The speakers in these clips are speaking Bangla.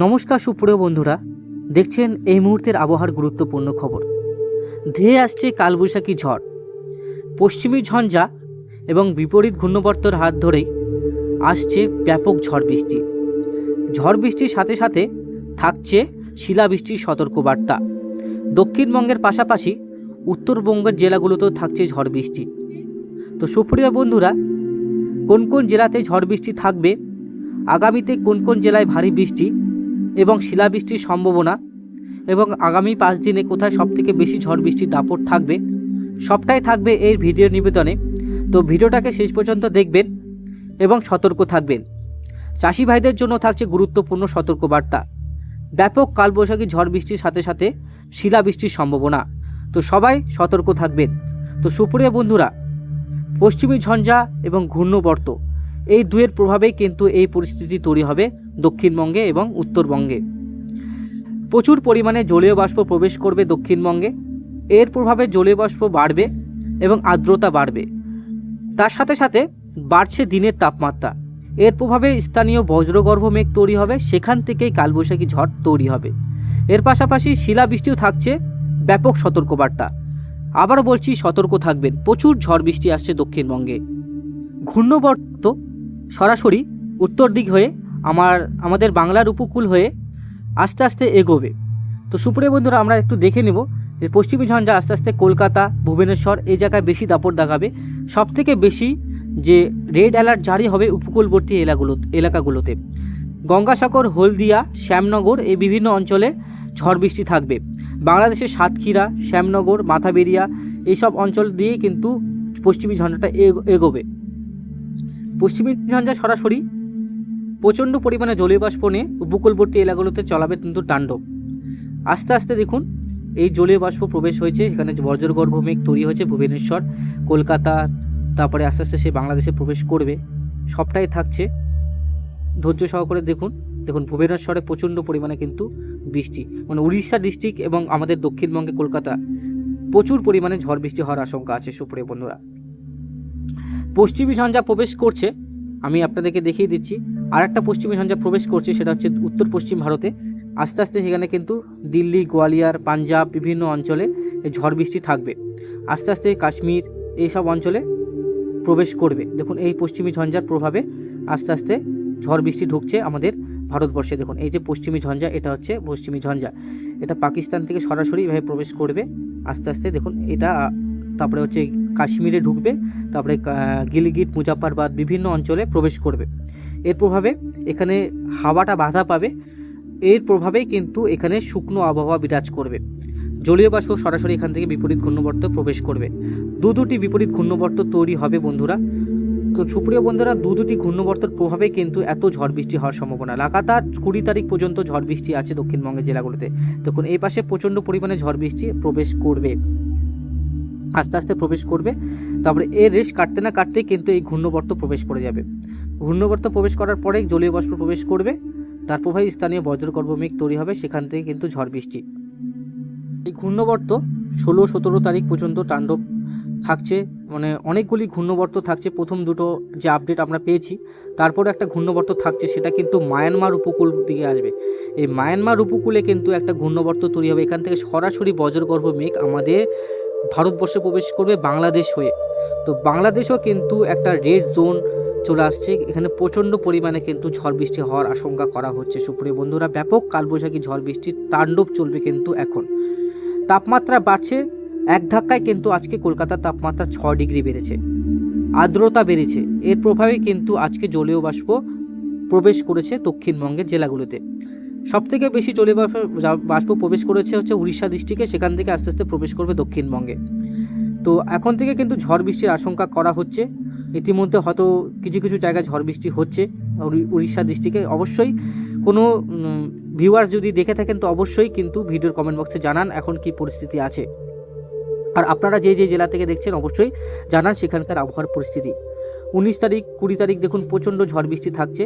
নমস্কার সুপ্রিয় বন্ধুরা, দেখছেন এই মুহূর্তের আবহাওয়ার গুরুত্বপূর্ণ খবর। ধেয়ে আসছে কালবৈশাখী ঝড়। পশ্চিমী ঝঞ্ঝা এবং বিপরীত ঘূর্ণবর্তর হাত ধরেই আসছে ব্যাপক ঝড় বৃষ্টি। ঝড় বৃষ্টির সাথে সাথে থাকছে শিলাবৃষ্টির সতর্কবার্তা। দক্ষিণবঙ্গের পাশাপাশি উত্তরবঙ্গের জেলাগুলোতেও থাকছে ঝড় বৃষ্টি। তো সুপ্রিয় বন্ধুরা, কোন কোন জেলাতে ঝড় বৃষ্টি থাকবে? আগামীতে কোন কোন জেলায় ভারী বৃষ্টি? এবং শিলাবৃষ্টির সম্ভাবনা এবং আগামী পাঁচ দিনে কোথায় সবথেকে বেশি ঝড় বৃষ্টির দাপট থাকবে, সবটাই থাকবে এই ভিডিও নিবেদনে। তো ভিডিওটাকে শেষ পর্যন্ত দেখবেন এবং সতর্ক থাকবেন। চাষি ভাইদের জন্য থাকছে গুরুত্বপূর্ণ সতর্কবার্তা। ব্যাপক কালবৈশাখী ঝড় বৃষ্টির সাথে সাথে শিলাবৃষ্টির সম্ভাবনা। তো সবাই সতর্ক থাকবেন। তো সুপ্রিয় বন্ধুরা, পশ্চিমী ঝঞ্ঝা এবং ঘূর্ণবর্ত, এই দুয়ের প্রভাবেই কিন্তু এই পরিস্থিতি তৈরি হবে। দক্ষিণবঙ্গে এবং উত্তরবঙ্গে। প্রচুর পরিমাণে জলীয় বাষ্প প্রবেশ করবে দক্ষিণবঙ্গে। এর প্রভাবে জলীয় বাষ্প বাড়বে এবং আর্দ্রতা বাড়বে। তার সাথে সাথে বাড়ছে দিনের তাপমাত্রা। এর প্রভাবে স্থানীয় বজ্রগর্ভ মেঘ তৈরি হবে, সেখান থেকেই কালবৈশাখী ঝড় তৈরি হবে। এর পাশাপাশি শিলাবৃষ্টিও থাকছে, ব্যাপক সতর্কবার্তা। আবারও বলছি, সতর্ক থাকবেন, প্রচুর ঝড় বৃষ্টি আসছে দক্ষিণবঙ্গে। ঘূর্ণবর্ত সরাসরি উত্তর দিক হয়ে আমার, আমাদের বাংলার উপকূল হয়ে আস্তে আস্তে এগোবে। তো সুপ্রিয় বন্ধুরা, আমরা একটু দেখে নেব যে পশ্চিমী ঝঞ্ঝা আস্তে আস্তে কলকাতা, ভুবনেশ্বর এই জায়গায় বেশি দাপট দেখাবে। সবথেকে বেশি যে রেড অ্যালার্ট জারি হবে উপকূলবর্তী এলাকাগুলো এলাকাগুলোতে। গঙ্গাসাগর, হলদিয়া, শ্যামনগর এই বিভিন্ন অঞ্চলে ঝড় বৃষ্টি থাকবে। বাংলাদেশের সাতক্ষীরা, শ্যামনগর, মাথাবেরিয়া এইসব অঞ্চল দিয়ে কিন্তু পশ্চিমী ঝঞ্ঝাটা এগ- এগোবে। পশ্চিমী ঝঞ্ঝা সরাসরি প্রচণ্ড পরিমাণে জলীয় বাষ্প নিয়ে উপকূলবর্তী এলাকাগুলোতে চলাবে কিন্তু তাণ্ডব। আস্তে আস্তে দেখুন, এই জলীয় বাষ্প প্রবেশ হয়েছে, এখানে বজ্রগর্ভ মেঘ তৈরি হয়েছে, ভুবনেশ্বর, কলকাতা, তারপরে আস্তে আস্তে সে বাংলাদেশে প্রবেশ করবে, সবটাই থাকছে। ধৈর্য সহকারে দেখুন দেখুন ভুবনেশ্বরে প্রচণ্ড পরিমাণে কিন্তু বৃষ্টি। মানে উড়িষ্যা ডিস্ট্রিক্ট এবং আমাদের দক্ষিণবঙ্গে কলকাতা, প্রচুর পরিমাণে ঝড় বৃষ্টি হওয়ার আশঙ্কা আছে, সুপ্রিয় বন্ধুরা। পশ্চিমী ঝঞ্ঝা প্রবেশ করছে আমি আপনাদেরকে দেখিয়ে দিচ্ছি। আর একটা পশ্চিমী ঝঞ্ঝা প্রবেশ করছে, সেটা হচ্ছে উত্তর পশ্চিম ভারতে। আস্তে আস্তে সেখানে কিন্তু দিল্লি, গোয়ালিয়র, পাঞ্জাব বিভিন্ন অঞ্চলে ঝড় বৃষ্টি থাকবে। আস্তে আস্তে কাশ্মীর এইসব অঞ্চলে প্রবেশ করবে। দেখুন, এই পশ্চিমী ঝঞ্ঝার প্রভাবে আস্তে আস্তে ঝড় বৃষ্টি ঢুকছে আমাদের ভারতবর্ষে। দেখুন, এই যে পশ্চিমী ঝঞ্ঝা, এটা হচ্ছে পশ্চিমী ঝঞ্ঝা। এটা পাকিস্তান থেকে সরাসরি এভাবে প্রবেশ করবে। আস্তে আস্তে দেখুন, এটা, তারপরে হচ্ছে কাশ্মীরে ঢুকবে, তারপরে গিলগিট মুজাফরবাদ বিভিন্ন অঞ্চলে প্রবেশ করবে। এর প্রভাবে এখানে হাওয়াটা বাধা পাবে। এর প্রভাবেই কিন্তু এখানে শুকনো আবহাওয়া বিরাজ করবে। জলীয় বাষ্প সরাসরি এখান থেকে বিপরীত ঘূর্ণবর্ত প্রবেশ করবে। দু দুটি বিপরীত ঘূর্ণবর্ত তৈরি হবে বন্ধুরা। তো সুপ্রিয় বন্ধুরা, দু দুটি ঘূর্ণবর্তর প্রভাবে কিন্তু এত ঝড় বৃষ্টি হওয়ার সম্ভাবনা। লাগাতার কুড়ি তারিখ পর্যন্ত ঝড় বৃষ্টি আছে দক্ষিণবঙ্গের জেলাগুলোতে। দেখুন, এই পাশে প্রচণ্ড পরিমাণে ঝড় বৃষ্টি প্রবেশ করবে। আস্তে আস্তে প্রবেশ করবে। তারপরে এর রেশ কাটতে না কাটতেই কিন্তু এই ঘূর্ণবর্ত প্রবেশ করে যাবে। ঘূর্ণবর্ত প্রবেশ করার পরে জলীয় বাষ্প প্রবেশ করবে। তার প্রভাবে স্থানীয় বজ্রগর্ভ মেঘ তৈরি হবে, সেখান থেকে কিন্তু ঝড় বৃষ্টি। এই ঘূর্ণবর্ত ষোলো সতেরো তারিখ পর্যন্ত তাণ্ডব থাকছে মানে অনেকগুলি ঘূর্ণবর্ত থাকছে। প্রথম দুটো যে আপডেট আমরা পেয়েছি, তারপরে একটা ঘূর্ণবর্ত থাকছে, সেটা কিন্তু মায়ানমার উপকূল দিকে আসবে। এই মায়ানমার উপকূলে কিন্তু একটা ঘূর্ণবর্ত তৈরি হবে। এখান থেকে সরাসরি বজ্রগর্ভ মেঘ আমাদের ভারতবর্ষে প্রবেশ করবে বাংলাদেশ হয়ে। তো বাংলাদেশও কিন্তু একটা রেড জোন চলে আসছে। এখানে প্রচণ্ড পরিমাণে কিন্তু ঝড় বৃষ্টি হওয়ার আশঙ্কা করা হচ্ছে। সুপ্রিয় বন্ধুরা, ব্যাপক কালবৈশাখী ঝড় বৃষ্টির তাণ্ডব চলবে কিন্তু এখন। তাপমাত্রা বাড়ছে, এক ধাক্কায় কিন্তু আজকে কলকাতার তাপমাত্রা ছ ডিগ্রি বেড়েছে। আর্দ্রতা বেড়েছে। এর প্রভাবে কিন্তু আজকে জলীয় বাষ্প প্রবেশ করেছে দক্ষিণবঙ্গের জেলাগুলোতে। সবথেকে বেশি জলীয় বাষ্প প্রবেশ করেছে হচ্ছে উড়িষ্যা ডিস্ট্রিক্টে, সেখান থেকে আস্তে আস্তে প্রবেশ করবে দক্ষিণবঙ্গে। তো এখন থেকে কিন্তু ঝড় বৃষ্টির আশঙ্কা করা হচ্ছে। ইতিমধ্যে হয়তো কিছু কিছু জায়গায় ঝড় বৃষ্টি হচ্ছে উড়িষ্যা ডিস্ট্রিক্টে। অবশ্যই কোনো ভিউয়ার্স যদি দেখে থাকেন তো অবশ্যই কিন্তু ভিডিওর কমেন্ট বক্সে জানান এখন কি পরিস্থিতি আছে। আর আপনারা যে যে জেলা থেকে দেখছেন অবশ্যই জানান সেখানকার আবহাওয়ার পরিস্থিতি। উনিশ তারিখ, কুড়ি তারিখ দেখুন প্রচণ্ড ঝড় বৃষ্টি থাকছে।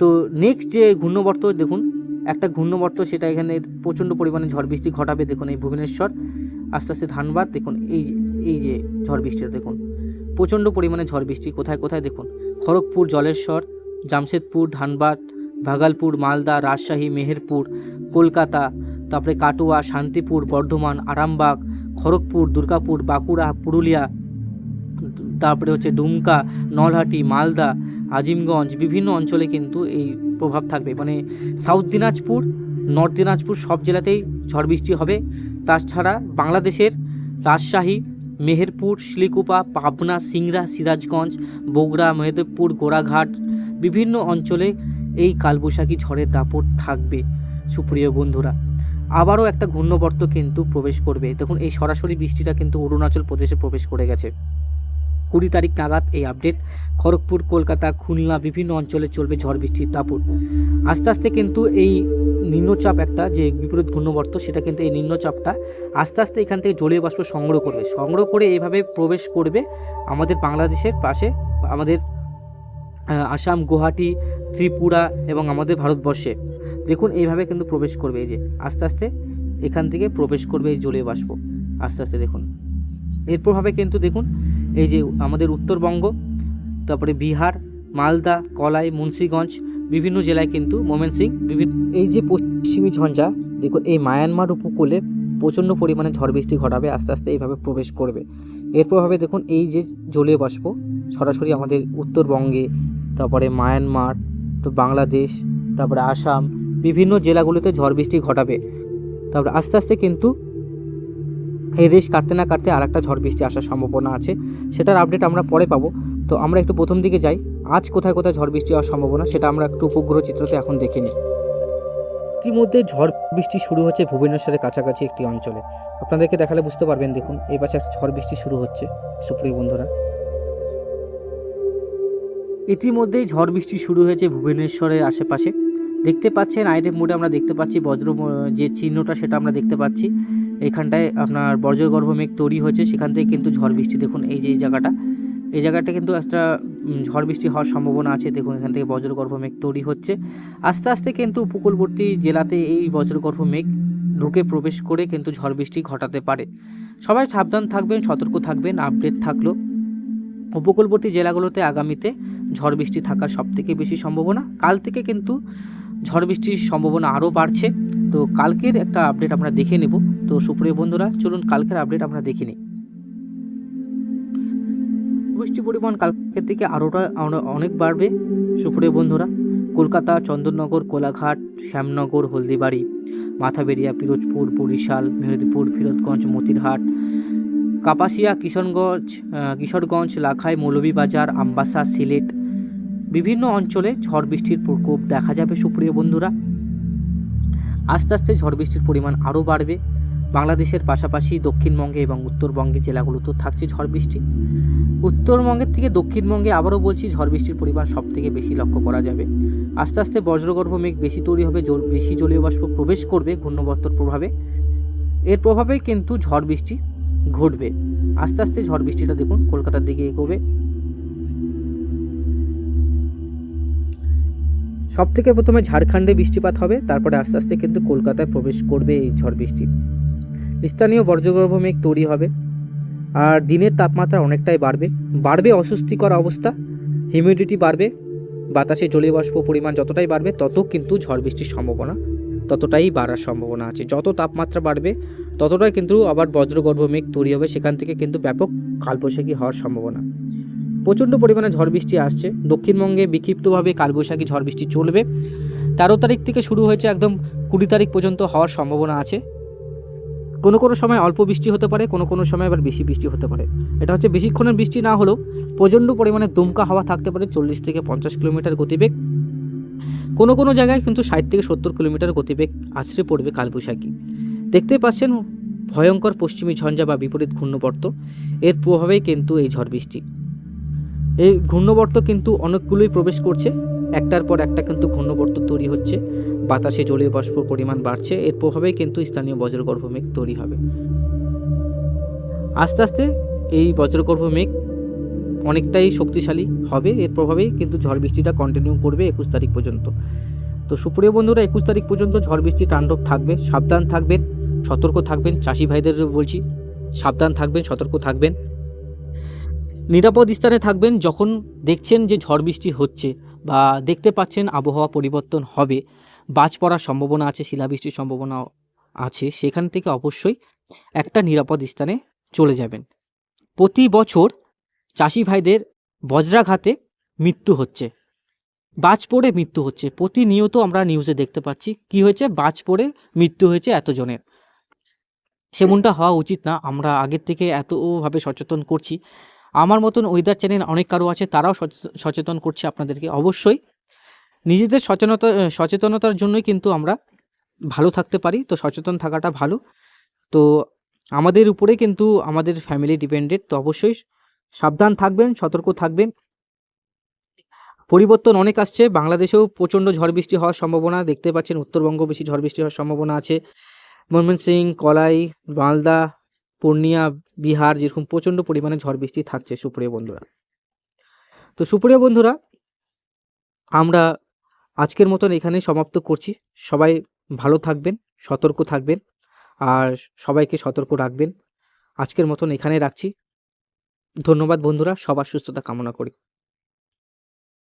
তো নেক্সট যে ঘূর্ণবর্ত, দেখুন, একটা ঘূর্ণবর্ত, সেটা এখানে প্রচণ্ড পরিমাণে ঝড় বৃষ্টি ঘটাবে, দেখুন, এই ভুবনেশ্বর। আস্তে আস্তে ধানবাদ, দেখুন, এই এই যে ঝড় বৃষ্টিটা, দেখুন, প্রচণ্ড পরিমাণে ঝড় বৃষ্টি, কোথায় কোথায়, দেখুন, খড়গপুর, জলেশ্বর, জামশেদপুর, ধানবাদ, ভাগালপুর, মালদা, রাজশাহী, মেহেরপুর, কলকাতা, তারপরে কাটোয়া, শান্তিপুর, বর্ধমান, আরামবাগ, খড়গপুর, দুর্গাপুর, বাঁকুড়া, পুরুলিয়া, তারপরে হচ্ছে দুমকা, নলহাটি, মালদা আজিমগঞ্জ, বিভিন্ন অঞ্চলে কিন্তু এই প্রভাব থাকবে। মানে সাউথ দিনাজপুর, নর্থ দিনাজপুর সব জেলাতেই ঝড় বৃষ্টি হবে। তাছাড়া বাংলাদেশের রাজশাহী, মেহেরপুর শিলিকুপা পাবনা, সিংড়া, সিরাজগঞ্জ, বগুড়া মেহেরপুর গোড়াঘাট, বিভিন্ন অঞ্চলে এই কালবৈশাখী ঝড়ের দাপট থাকবে, সুপ্রিয় বন্ধুরা। আবারও একটা ঘূর্ণবর্ত কিন্তু প্রবেশ করবে। দেখুন, এই সরাসরি বৃষ্টিটা কিন্তু অরুণাচল প্রদেশে প্রবেশ করে গেছে। কুড়ি তারিখ নাগাদ এই আপডেট খড়গপুর, কলকাতা, খুলনা বিভিন্ন অঞ্চলে চলবে ঝড় বৃষ্টির দাপট। আস্তে আস্তে কিন্তু এই নিম্নচাপ একটা যে বিপরীত ঘূর্ণবর্ত, সেটা কিন্তু এই নিম্নচাপটা আস্তে আস্তে এখান থেকে জলীয় বাষ্প সংগ্রহ করবে। সংগ্রহ করে এইভাবে প্রবেশ করবে আমাদের বাংলাদেশের পাশে, আমাদের আসাম, গুয়াহাটি, ত্রিপুরা এবং আমাদের ভারতবর্ষে। দেখুন এইভাবে কিন্তু প্রবেশ করবে এই যে, আস্তে আস্তে এখান থেকে প্রবেশ করবে এই জলীয় বাষ্প। আস্তে আস্তে দেখুন। এর প্রভাবে কিন্তু দেখুন এই যে আমাদের উত্তরবঙ্গ, তারপরে বিহার, মালদা, কলাই, মুন্সিগঞ্জ, বিভিন্ন জেলায় কিন্তু মোমেন সিং বিভিন্ন এই যে পশ্চিমী ঝঞ্ঝা, দেখুন, এই মায়ানমার উপকূলে প্রচণ্ড পরিমাণে ঝড় বৃষ্টি ঘটাবে, আস্তে আস্তে এইভাবে প্রবেশ করবে। এর প্রভাবে দেখুন, এই যে জলীয় বাষ্প সরাসরি আমাদের উত্তরবঙ্গে, তারপরে মায়ানমার, তো বাংলাদেশ, তারপরে আসাম, বিভিন্ন জেলাগুলোতে ঝড় বৃষ্টি ঘটাবে। তারপরে আস্তে আস্তে কিন্তু এই রেশ কাটতে না কাটতে আর একটা ঝড় বৃষ্টি আসার সম্ভাবনা আছে। সেটার আপডেট আমরা পরে পাবো। তো আমরা একটু প্রথম দিকে যাই। আজ কোথায় কোথায় ঝড় বৃষ্টি হওয়ার সম্ভাবনা সেটা আমরা একটু উপগ্রহ চিত্রতে এখন দেখে নিই। ইতিমধ্যে ঝড় বৃষ্টি শুরু হচ্ছে ভুবনেশ্বরের কাছাকাছি একটি অঞ্চলে। আপনাদেরকে দেখালে বুঝতে পারবেন, দেখুন, এই পাশে একটা ঝড় বৃষ্টি শুরু হচ্ছে। সুপ্রিয় বন্ধুরা। ইতিমধ্যেই ঝড় বৃষ্টি শুরু হয়েছে ভুবনেশ্বরের আশেপাশে। দেখতে পাচ্ছেন আইরের মোডে আমরা দেখতে পাচ্ছি বজ্র যে চিহ্নটা সেটা আমরা দেখতে পাচ্ছি। এখানটায় আপনার বজ্রগর্ভ মেঘ তৈরি হয়েছে, সেখান থেকে কিন্তু ঝড় বৃষ্টি, দেখুন এই যে জায়গাটা। এই জায়গাটা কিন্তু একটা ঝড় বৃষ্টি হওয়ার সম্ভাবনা আছে, দেখুন এখান থেকে বজ্রগর্ভ মেঘ তৈরি হচ্ছে। আস্তে আস্তে কিন্তু উপকূলবর্তী জেলাতে এই বজ্রগর্ভ মেঘ ঢুকে প্রবেশ করে কিন্তু ঝড় বৃষ্টি ঘটাতে পারে। সবাই সাবধান থাকবেন, সতর্ক থাকবেন, আপডেট থাকল। উপকূলবর্তী জেলাগুলোতে আগামীতে ঝড় বৃষ্টি থাকার সব থেকে বেশি সম্ভাবনা। কাল থেকে কিন্তু ঝড় বৃষ্টির সম্ভাবনা আরও বাড়ছে। তো কালকের একটা আপডেট আমরা দেখে নেব। তো সুপ্রিয় বন্ধুরা, চলুন কালকের আপডেট আমরা দেখে নিই। বৃষ্টির পরিমাণ কালকের থেকে আরোটা আরো- অনেক বাড়বে। সুপ্রিয় বন্ধুরা, কলকাতা, চন্দননগর, কোলাঘাট, শ্যামনগর, হলদিবাড়ি, মাথাবেরিয়া, পিরোজপুর, বরিশাল, মেহেরপুর, ফিরোজগঞ্জ, মতিরহাট, কাপাসিয়া, কিশনগঞ্জ কিশোরগঞ্জ, লাখাই, মৌলভীবাজার, আমবাসা, সিলেট, বিভিন্ন অঞ্চলে ঝড় বৃষ্টির প্রকোপ দেখা যাবে সুপ্রিয় বন্ধুরা। আস্তে আস্তে ঝড় বৃষ্টির পরিমাণ আরও বাড়বে। বাংলাদেশের পাশাপাশি দক্ষিণবঙ্গে এবং উত্তরবঙ্গে জেলাগুলোতেও থাকছে ঝড় বৃষ্টি। উত্তরবঙ্গের থেকে দক্ষিণবঙ্গে আবারও বলছি ঝড় বৃষ্টির পরিমাণ সব থেকে বেশি লক্ষ্য করা যাবে। আস্তে আস্তে বজ্রগর্ভ মেঘ বেশি তৈরি হবে, জল- বেশি জলীয় বাষ্প প্রবেশ করবে ঘূর্ণবর্তর প্রভাবে। এর প্রভাবে কিন্তু ঝড় বৃষ্টি ঘটবে। আস্তে আস্তে ঝড় বৃষ্টিটা দেখুন, কলকাতার দিকে এগোবে। সব থেকে প্রথমে ঝাড়খণ্ডে বৃষ্টিপাত হবে, তারপরে আস্তে আস্তে কিন্তু কলকাতায় প্রবেশ করবে এই ঝড় বৃষ্টি। স্থানীয় বর্জ্যগর্ভ মেঘ তৈরি হবে, আর দিনের তাপমাত্রা অনেকটাই বাড়বে। বাড়বে অস্বস্তিকর অবস্থা, হিউমিডিটি বাড়বে, বাতাসে জলীয় বাষ্প পরিমাণ যতটাই বাড়বে, তত কিন্তু ঝড় বৃষ্টির সম্ভাবনা, ততটাই বাড়ার সম্ভাবনা আছে। যত তাপমাত্রা বাড়বে, ততটাই কিন্তু আবার বজ্রগর্ভ মেঘ তৈরি হবে, সেখান থেকে কিন্তু ব্যাপক কালবৈশাখী হওয়ার সম্ভাবনা। প্রচণ্ড পরিমাণে ঝড় বৃষ্টি আসছে। দক্ষিণবঙ্গে বিক্ষিপ্তভাবে কালবৈশাখী ঝড় বৃষ্টি চলবে। তেরো তারিখ থেকে শুরু হয়েছে একদম কুড়ি তারিখ পর্যন্ত হওয়ার সম্ভাবনা আছে। কোনো কোনো সময় অল্প বৃষ্টি হতে পারে, কোনো কোনো সময় আবার বেশি বৃষ্টি হতে পারে। এটা হচ্ছে বেশিক্ষণের বৃষ্টি না হলেও প্রচণ্ড পরিমাণে দমকা হাওয়া থাকতে পারে চল্লিশ থেকে পঞ্চাশ কিলোমিটার গতিবেগ। কোনো কোনো জায়গায় কিন্তু ষাট থেকে সত্তর কিলোমিটার গতিবেগ আছড়ে পড়বে কালবৈশাখী। দেখতে পাচ্ছেন ভয়ঙ্কর পশ্চিমী ঝঞ্ঝা বা বিপরীত ঘূর্ণবর্ত। এর প্রভাবেই কিন্তু এই ঝড় বৃষ্টি। এই ঘূর্ণবর্ত কিন্তু অনেকগুলোই প্রবেশ করছে। একটার পর একটা কিন্তু ঘূর্ণবর্ত তৈরি হচ্ছে। বাতাসে জলীয় বাষ্প পরিমাণ বাড়ছে। এর প্রভাবেই কিন্তু স্থানীয় বজ্রগর্ভ মেঘ তৈরি হবে। আস্তে আস্তে এই বজ্রগর্ভ মেঘ অনেকটাই শক্তিশালী হবে। এর প্রভাবেই কিন্তু ঝড় বৃষ্টিটা কন্টিনিউ করবে একুশ তারিখ পর্যন্ত। তো সুপ্রিয় বন্ধুরা, একুশ তারিখ পর্যন্ত ঝড় বৃষ্টি তাণ্ডব থাকবে। সাবধান থাকবেন, সতর্ক থাকবেন। চাষি ভাইদের বলছি, সাবধান থাকবেন, সতর্ক থাকবেন। নিরাপদ স্থানে থাকবেন যখন দেখছেন যে ঝড় বৃষ্টি হচ্ছে বা দেখতে পাচ্ছেন আবহাওয়া পরিবর্তন হবে। বাজ পড়ার সম্ভাবনা আছে, শিলাবৃষ্টির সম্ভাবনা আছে। সেখান থেকে অবশ্যই একটা নিরাপদ স্থানে চলে যাবেন। প্রতি বছর চাষি ভাইদের বজ্রাঘাতে মৃত্যু হচ্ছে। বাজ পড়ে মৃত্যু হচ্ছে। প্রতিনিয়ত আমরা নিউজে দেখতে পাচ্ছি। কি হয়েছে? বাজ পড়ে মৃত্যু হয়েছে এতজনের। সেমনটা হওয়া উচিত না। আমরা আগের থেকে এতভাবে সচেতন করছি আমার মতন ওয়েদার চ্যানেল অনেক কারও আছে, তারাও সচেতন- করছে আপনাদেরকে অবশ্যই। নিজেদের সচেতনতা সচেতনতার জন্যই কিন্তু আমরা ভালো থাকতে পারি, তো সচেতন থাকাটা ভালো। তো আমাদের উপরে কিন্তু আমাদের ফ্যামিলি ডিপেন্ডেড তো অবশ্যই সাবধান থাকবেন, সতর্ক থাকবেন। পরিবর্তন অনেক আসছে, বাংলাদেশেও প্রচণ্ড ঝড় বৃষ্টি হওয়ার সম্ভাবনা, দেখতে পাচ্ছেন উত্তরবঙ্গ বেশি ঝড় বৃষ্টি হওয়ার সম্ভাবনা আছে। ময়মনসিং কলাই, মালদা পূর্ণিয়া, বিহার যেরকম প্রচণ্ড পরিমাণে ঝড় বৃষ্টি থাকছে সুপ্রিয় বন্ধুরা। তো সুপ্রিয় বন্ধুরা, আমরা আজকের মতন এখানে সমাপ্ত করছি। সবাই ভালো থাকবেন, সতর্ক থাকবেন আর সবাইকে সতর্ক রাখবেন। আজকের মতন এখানে রাখছি। ধন্যবাদ বন্ধুরা, সবার সুস্থতা কামনা করি।